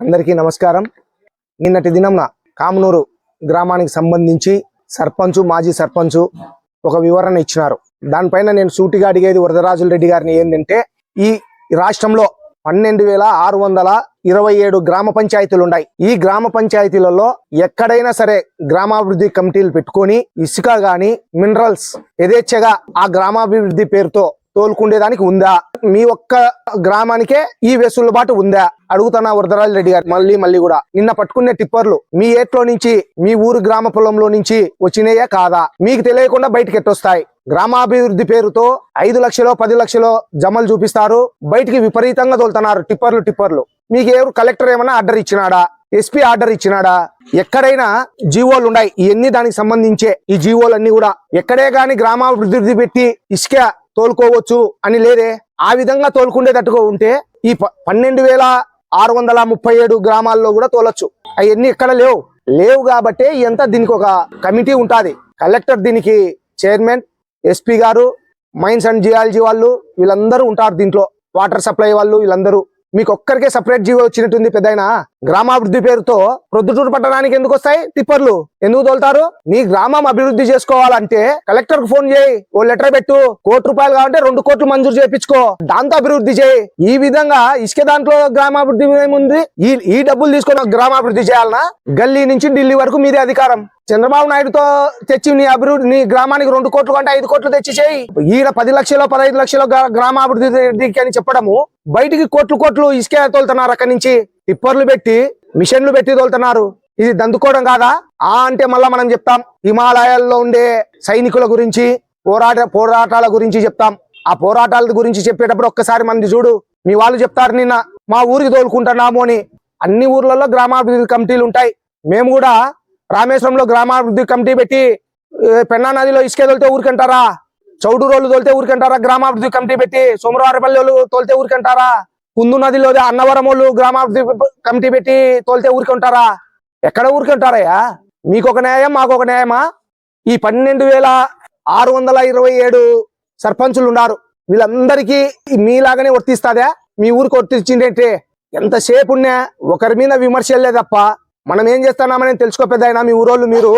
అందరికీ నమస్కారం. నిన్నటి దినంన కామనూరు గ్రామానికి సంబంధించి సర్పంచు మాజీ సర్పంచు ఒక వివరణ ఇచ్చినారు. దానిపైన నేను సూటిగా అడిగేది వరదరాజుల రెడ్డి గారిని ఏంటంటే ఈ రాష్ట్రంలో పన్నెండు వేల ఆరు వందల ఇరవై ఏడు గ్రామ పంచాయతీలు ఉన్నాయి. ఈ గ్రామ పంచాయతీలలో ఎక్కడైనా సరే గ్రామాభివృద్ధి కమిటీలు పెట్టుకొని ఇసుక గాని మినరల్స్ యథేచ్ఛగా ఆ గ్రామాభివృద్ధి పేరుతో తోలుకుండేదానికి ఉందా? మీ ఒక్క గ్రామానికే ఈ వెసులుబాటు ఉందా? అడుగుతున్నా వరదరాజు రెడ్డి గారు. మళ్ళీ మళ్ళీ కూడా. నిన్న పట్టుకునే టిప్పర్లు మీ ఏట్లో నుంచి మీ ఊరు గ్రామ పొలంలో నుంచి వచ్చినాయే కాదా? మీకు తెలియకుండా బయటకు ఎట్టొస్తాయి. గ్రామాభివృద్ధి పేరుతో ఐదు లక్షలో పది లక్షలో జమలు చూపిస్తారు. బయటికి విపరీతంగా తోలుతున్నారు టిప్పర్లు టిప్పర్లు. మీకు ఎవరు కలెక్టర్ ఏమైనా ఆర్డర్ ఇచ్చినాడా? ఎస్పీ ఆర్డర్ ఇచ్చినాడా? ఎక్కడైనా జీవోలు ఉన్నాయి. ఇవన్నీ దానికి సంబంధించే ఈ జీవోలన్నీ కూడా. ఎక్కడే గాని గ్రామాభివృద్ధి పెట్టి ఇసుక తోలుకోవచ్చు అని లేదే. ఆ విధంగా తోలుకుండేటట్టుగా ఉంటే ఈ ప- పన్నెండు వేల ఆరు వందల ముప్పై ఏడు గ్రామాల్లో కూడా తోలొచ్చు. అవన్నీ ఎక్కడ లేవు. లేవు కాబట్టి ఎంత దీనికి ఒక కమిటీ ఉంటుంది. కలెక్టర్ దీనికి చైర్మన్ ఎస్పీ గారు మైన్స్ అండ్ జియాలజీ వాళ్ళు వీళ్ళందరూ ఉంటారు దీంట్లో. వాటర్ సప్లై వాళ్ళు వీళ్ళందరూ. మీకు ఒక్కరికే సపరేట్ జీవో వచ్చినట్టుంది పెద్దయినా. గ్రామాభివృద్ధి పేరుతో ప్రొద్దుటూరు పట్టణానికి ఎందుకు వస్తాయి? టిప్పర్లు. ఎందుకు తోలుతారు? నీ గ్రామం అభివృద్ధి చేసుకోవాలంటే కలెక్టర్కు ఫోన్ చేయి. ఓ లెటర్ పెట్టు. కోటి రూపాయలు కావాలంటే రెండు కోట్లు మంజూరు చేయించుకో. దాంతో అభివృద్ధి చేయి. ఈ విధంగా ఇసుక దాంట్లో గ్రామాభివృద్ధి ఏముంది? ఈ ఈ డబ్బులు తీసుకొని గ్రామాభివృద్ధి చేయాలనా? గల్లీ నుంచి ఢిల్లీ వరకు మీదే అధికారం. చంద్రబాబు నాయుడుతో తెచ్చి నీ అభివృద్ధి నీ గ్రామానికి రెండు కోట్లు కంటే ఐదు కోట్లు తెచ్చి చేయి ఈయన పది లక్షలు పదహైదు లక్షలు గ్రామాభివృద్ధికి అని చెప్పడము బయటికి కోట్లు కోట్లు ఇసుకే తోలుతున్నారు అక్కడి నుంచి. టిప్పర్లు పెట్టి మిషన్లు పెట్టి తోలుతున్నారు. ఇది దందుకోవడం కాదా? ఆ అంటే మళ్ళా మనం చెప్తాం హిమాలయాల్లో ఉండే సైనికుల గురించి పోరాట పోరాటాల గురించి చెప్తాం. ఆ పోరాటాల గురించి చెప్పేటప్పుడు ఒక్కసారి మంది చూడు మీ వాళ్ళు చెప్తారు నిన్న మా ఊరికి తోలుకుంటున్నాము అని. అన్ని ఊర్లలో గ్రామాభివృద్ధి కమిటీలు ఉంటాయి. మేము కూడా రామేశ్వరంలో గ్రామాభివృద్ధి కమిటీ పెట్టి పెన్నా నదిలో ఇసుకే తోలితే ఊరికంటారా? చౌడు రోడ్లు తోలితే ఊరికంటారా? గ్రామాభివృద్ధి కమిటీ పెట్టి సోమవారపల్లి వాళ్ళు తోలితే ఊరికంటారా? కుందు నదిలో అన్నవరం వాళ్ళు గ్రామాభివృద్ధి కమిటీ పెట్టి తోలితే ఊరికంటారా? ఎక్కడ ఊరికంటారయ్యా? మీకు ఒక న్యాయం మాకు ఒక న్యాయమా? ఈ పన్నెండు వేల ఆరు వందల ఇరవై ఏడు సర్పంచులు ఉన్నారు వీళ్ళందరికీ మీలాగానే వర్తిస్తాదా? మీ ఊరికి వర్తించిందంటే? ఎంతసేపు ఉన్నా ఒకరి మీద విమర్శలే తప్ప మనం ఏం చేస్తున్నామని తెలుసుకో పెద్ద మీ ఊరోళ్ళు మీరు.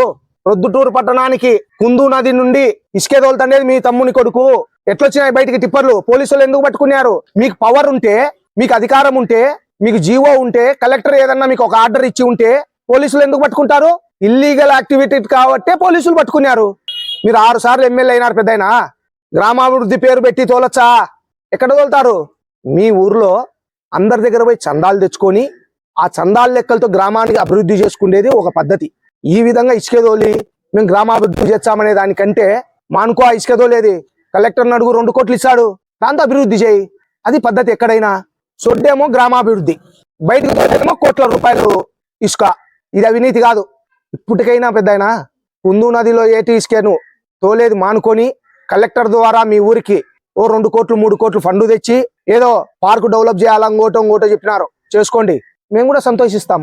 రొద్దుటూరు పట్టణానికి కుందు నది నుండి ఇసుకే తోలుతండేది మీ తమ్ముని కొడుకు. ఎట్లొచ్చినాయి బయటికి టిప్పర్లు? పోలీసులు ఎందుకు పట్టుకున్నారు? మీకు పవర్ ఉంటే మీకు అధికారం ఉంటే మీకు జీవో ఉంటే కలెక్టర్ ఏదన్నా మీకు ఒక ఆర్డర్ ఇచ్చి ఉంటే పోలీసులు ఎందుకు పట్టుకుంటారు? ఇల్లీగల్ యాక్టివిటీ కాబట్టే పోలీసులు పట్టుకున్నారు. మీరు ఆరు సార్లు ఎమ్మెల్యే అయినారు పెద్దయినా. గ్రామాభివృద్ధి పేరు పెట్టి తోలొచ్చా? ఎక్కడ తోలుతారు? మీ ఊర్లో అందరి దగ్గర పోయి చందాలు తెచ్చుకొని ఆ చందాల లెక్కలతో గ్రామానికి అభివృద్ధి చేసుకునేది ఒక పద్ధతి. ఈ విధంగా ఇసుక తోలి మేము గ్రామాభివృద్ధి చేస్తామనే దానికంటే మానుకో ఆ ఇసుక తోలేది కలెక్టర్ అడుగు రెండు కోట్లు ఇస్తాడు. దాంతో అభివృద్ధి చేయి. అది పద్ధతి ఎక్కడైనా? సొడ్డేమో గ్రామాభివృద్ధి. బయటకు తోలేమో కోట్ల రూపాయలు ఇసుక. ఇది అవినీతి కాదు. ఇప్పటికైనా పెద్దయినా కుందు నదిలో ఏటి ఇసుకను తోలేది మానుకొని కలెక్టర్ ద్వారా మీ ఊరికి ఓ రెండు కోట్లు మూడు కోట్లు ఫండ్ తెచ్చి ఏదో పార్కు డెవలప్ చేయాలని ఇంకోటో ఇంకోటో చెప్పినారు. చేసుకోండి. మేము కూడా సంతోషిస్తాం.